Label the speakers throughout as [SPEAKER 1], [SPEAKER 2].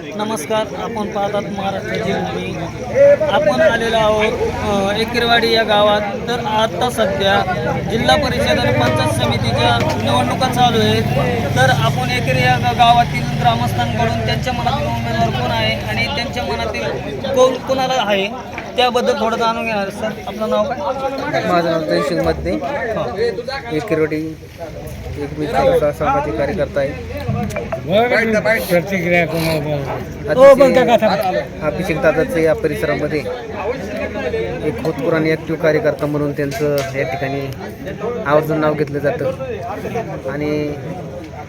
[SPEAKER 1] नमस्कार आपण पाहतात महाराष्ट्राची भूमी आपण आलेलो आहोत एकेरवाडी या गावात. तर आता सध्या जिल्हा परिषद आणि पंचायत समितीच्या निवडणुका चालू आहेत. तर आपण एकेर या गावातील ग्रामस्थांकडून त्यांच्या मनातील उमेदवार कोण आहे आणि त्यांच्या मनातील कोण कोणाला आहे? त्याबद्दल थोडं जाणून घेणार. सर. आपलं नाव काय?
[SPEAKER 2] माझं नाव जयसिंगमध्ये एक किरोडी एक मी सामाजिक कार्यकर्ता आहे.
[SPEAKER 3] प्रतिक्रिया
[SPEAKER 2] अभिषेक दादाचं या परिसरामध्ये एक भूतपूर्व आणि ॲक्टिव्ह कार्यकर्ता म्हणून त्यांचं या ठिकाणी आवर्जून नाव घेतलं जातं. आणि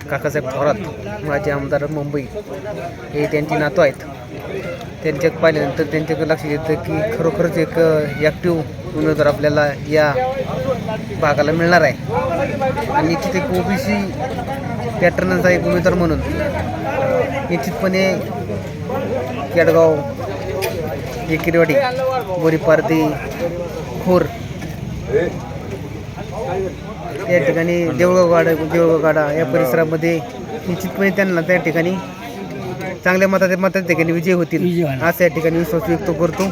[SPEAKER 2] काकासाहेब थोरात माझे आमदार मुंबई हे त्यांची नातू आहेत. त्यांच्यात पाहिल्यानंतर त्यांच्याकडे लक्ष येतं की खरोखरच एक ॲक्टिव्ह उमेदवार आपल्याला या भागाला मिळणार आहे. आणि तिथे एक ओबीसी पॅटर्नचा एक उमेदवार म्हणून निश्चितपणे केडगाव एकिरवाडी बोरीपारदी खोर या ठिकाणी देवगाव गाडा देवळगाव गाडा या परिसरामध्ये निश्चितपणे त्यांना त्या ठिकाणी चांगल्या मतात मतात ठिकाणी विजय होतील असं या ठिकाणी विश्वास व्यक्त करतो.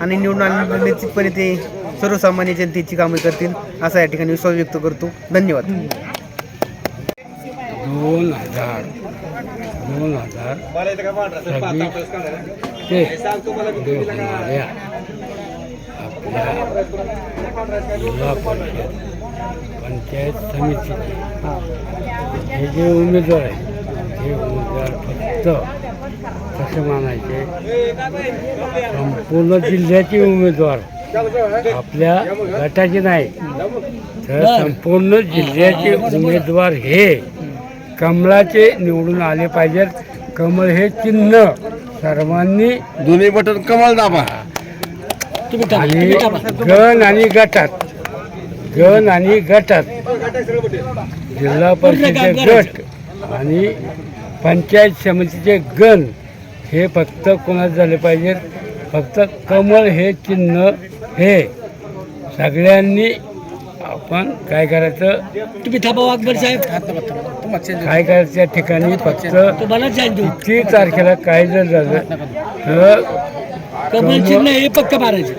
[SPEAKER 2] आणि निवडून आल्यानंतर निश्चितपणे ते सर्वसामान्य जनतेची कामे करतील असा या ठिकाणी विश्वास व्यक्त करतो. धन्यवाद.
[SPEAKER 3] दोन हजार दोन हजार पंचायत समितीचे. हे जे उमेदवार आहेत हे उमेदवार फक्त कसे मानायचे संपूर्ण जिल्ह्याचे उमेदवार आपल्या गटाचे नाही तर संपूर्ण जिल्ह्याचे उमेदवार हे कमळाचे निवडून आले पाहिजेत. कमळ हे चिन्ह सर्वांनी
[SPEAKER 4] दोन्ही बटन कमाल दाबा.
[SPEAKER 3] आणि गण आणि गटात गण आणि गटात जिल्हा परिषदेचे गट आणि पंचायत समितीचे गण हे फक्त कोणाचे झाले पाहिजेत फक्त कमळ हे चिन्ह हे. सगळ्यांनी आपण काय करायचं?
[SPEAKER 1] तुम्ही थांबा वाघबर साहेब.
[SPEAKER 3] काय करायचं त्या ठिकाणी? फक्त किती तारखेला काय जर झालं तर
[SPEAKER 1] कमल चिन्ह हे पक्क मारायचे.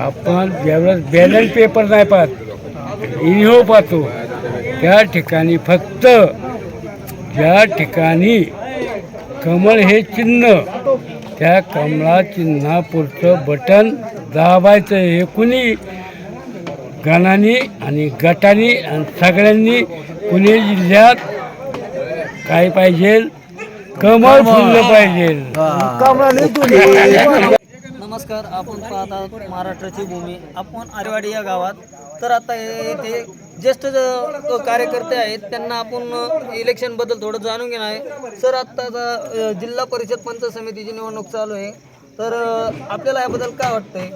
[SPEAKER 3] आपण ज्यावेळेस बॅलन्स पेपर नाही पाहत इन्हो पाहतो त्या ठिकाणी फक्त ज्या ठिकाणी कमळ हे चिन्ह त्या कमळा चिन्हापुरचं बटन दाबायचं हे कुणी? गणाने आणि गटाने आणि सगळ्यांनी पुणे जिल्ह्यात काय पाहिजे? कमळ फुललं पाहिजे.
[SPEAKER 1] नमस्कार आपण पाहत आहोत महाराष्ट्राची भूमी. आपण आरेवाडी या गावात. तर आता हे ते ज्येष्ठ कार्यकर्ते आहेत. त्यांना आपण इलेक्शनबद्दल थोडं जाणून घेणार आहे. सर आत्ता आता, जिल्हा परिषद पंचायत समितीची निवडणूक चालू आहे. तर आपल्याला याबद्दल काय वाटतंय?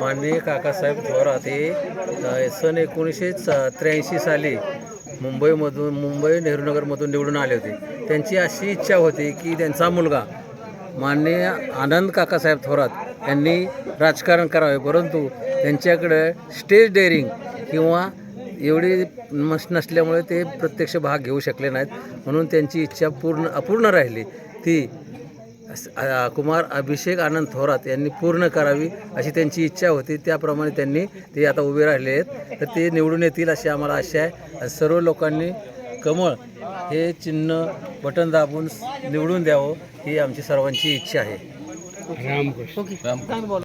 [SPEAKER 5] माननीय काकासाहेब थोरात हे सन एकोणीसशे त्र्याऐंशी साली मुंबईमधून मुंबई नेहरूनगरमधून निवडून आले होते. त्यांची अशी इच्छा होती की त्यांचा मुलगा माननीय आनंद काकासाहेब थोरात यांनी राजकारण करावे परंतु त्यांच्याकडे स्टेज डेअरिंग किंवा एवढी नस नसल्यामुळे ते प्रत्यक्ष भाग घेऊ शकले नाहीत. म्हणून त्यांची इच्छा पूर्ण अपूर्ण राहिली. ती कुमार अभिषेक आनंद थोरात यांनी पूर्ण करावी अशी त्यांची इच्छा होती. त्याप्रमाणे त्यांनी ते आता उभे राहिले आहेत. तर ते निवडून येतील अशी आम्हाला आशा आहे. सर्व लोकांनी कमळ हे चिन्ह बटन दाबून निवडून द्यावं ही आमची सर्वांची इच्छा आहे.
[SPEAKER 3] रामकृष्ण.
[SPEAKER 1] बोला